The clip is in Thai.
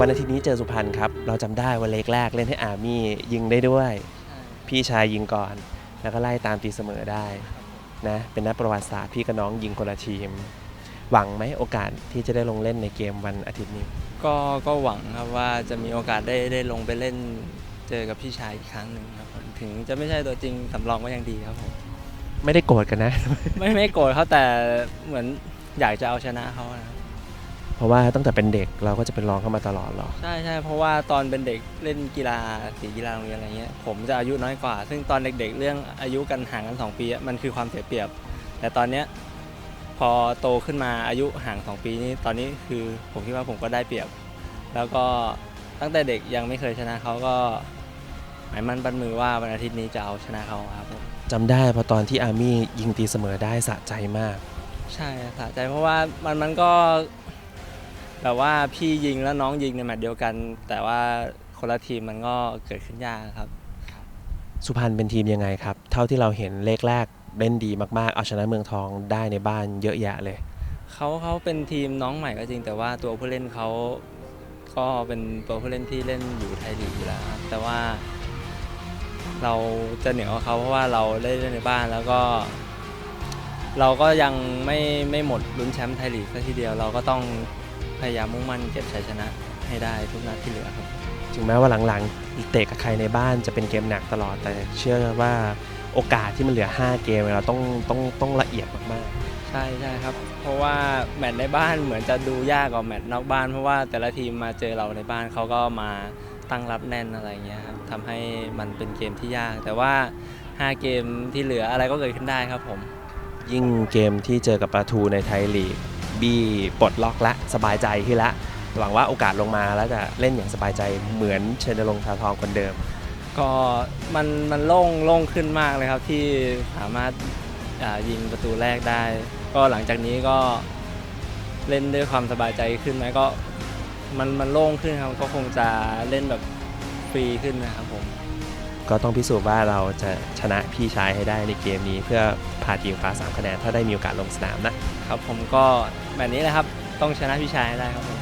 วันอาทิตย์นี้เจอสุพรรณครับ เราจำได้วันเล็กแรกเล่นให้อาร์มี่ยิงได้ด้วย พี่ชายยิงก่อน แล้วก็ไล่ตามตีเสมอได้นะ เป็นนักประวัติศาสตร์พี่กับน้องยิงคนละทีม หวังไหมโอกาสที่จะได้ลงเล่นในเกมวันอาทิตย์นี้ ก็ก็หวังครับว่าจะมีโอกาสได้ได้ลงไปเล่นเจอกับพี่ชายอีกครั้งหนึ่งครับผมถึงจะไม่ใช่ตัวจริงสำรองก็ยังดีครับผม ไม่ได้โกรธกันนะ ไม่ไม่โกรธเขาแต่เหมือนอยากจะเอาชนะเขานะครับ เพราะว่าตั้งแต่เป็นเด็กเราก็จะเป็นรองเข้ามาตลอดหรอ ใช่ใช่เพราะว่าตอนเป็นเด็กเล่นกีฬาสีกีฬาโรงเรียนอะไรเงี้ยผมจะอายุน้อยกว่า ซึ่งตอนเด็ก ๆ เรื่องอายุกันห่างกัน 2 ปีอะมันคือความเสียเปรียบ แต่ตอนเนี้ยพอโตขึ้นมาอายุห่าง 2 ปีนี้ตอนนี้คือผมคิดว่าผมก็ได้เปรียบ แล้วก็ตั้งแต่เด็กยังไม่เคยชนะเขาก็หมายมั่นปั้นมือว่าวันอาทิตย์นี้จะเอาชนะเขาครับผมจำได้เพราะตอนที่อาร์มี่ยิงตีเสมอได้สะใจมาก ใช่สะใจเพราะว่ามันมันก็ แบบว่าพี่ยิงแล้วน้องยิงในแมตช์เดียวกัน แต่ว่าคนละทีมมันก็เกิดขึ้นยากครับ สุพรรณเป็นทีมยังไงครับ เท่าที่เราเห็นเลขแรกเล่นดีมากๆ เอาชนะเมืองทองได้ในบ้านเยอะแยะเลย เขาเขาเป็นทีมน้องใหม่ก็จริง แต่ว่าตัวผู้เล่นเขาก็เป็นตัวผู้เล่นที่เล่นอยู่ไทยลีกอยู่แล้วครับแต่ว่า เราจะเหนือกว่าเขาเพราะว่าเราได้เล่นในบ้านแล้วก็ เราก็ยังไม่ไม่หมดลุ้นแชมป์ไทยลีกซะทีเดียวเราก็ต้อง พยายามมุ่งมั่นเก็บชัยชนะให้ได้ทุกนัดที่เหลือครับ ถึงแม้ว่าหลังๆเตะกับใครในบ้านจะเป็นเกมหนักตลอด แต่เชื่อว่าโอกาสที่มันเหลือ 5 เกมเราต้องต้องต้องละเอียดมากใช่ใช่ครับ เพราะว่าแมตช์ในบ้านเหมือนจะดูยากกว่าแมตช์นอกบ้าน เพราะว่าแต่ละทีมมาเจอเราในบ้านเขาก็มาตั้งรับแน่นอะไรเงี้ยครับทำให้มันเป็นเกมที่ยาก แต่ว่า 5 เกมที่เหลืออะไรก็เกิดขึ้นได้ครับผมๆยิ่งเกมที่เจอกับปาทูในไทยลีก บี้ปลดล็อกละสบายใจที่ละหวังว่าโอกาสลงมาแล้วจะเล่นอย่างสบายใจเหมือนเชนรงค์ทาทองคนเดิม ก็มันมันโล่งโล่งขึ้นมากเลยครับที่สามารถยิงประตูแรกได้ ก็หลังจากนี้ก็เล่นด้วยความสบายใจขึ้นไหมก็มันมันโล่งขึ้นครับก็คงจะเล่นแบบฟรีขึ้นนะครับผม ก็ต้องพิสูจน์ว่าเราจะชนะพี่ชายให้ได้ในเกมนี้ เพื่อพาทีมคว้า3คะแนนถ้าได้มีโอกาสลงสนามนะครับผมก็แบบนี้แหละครับต้องชนะพี่ชายให้ได้ครับผม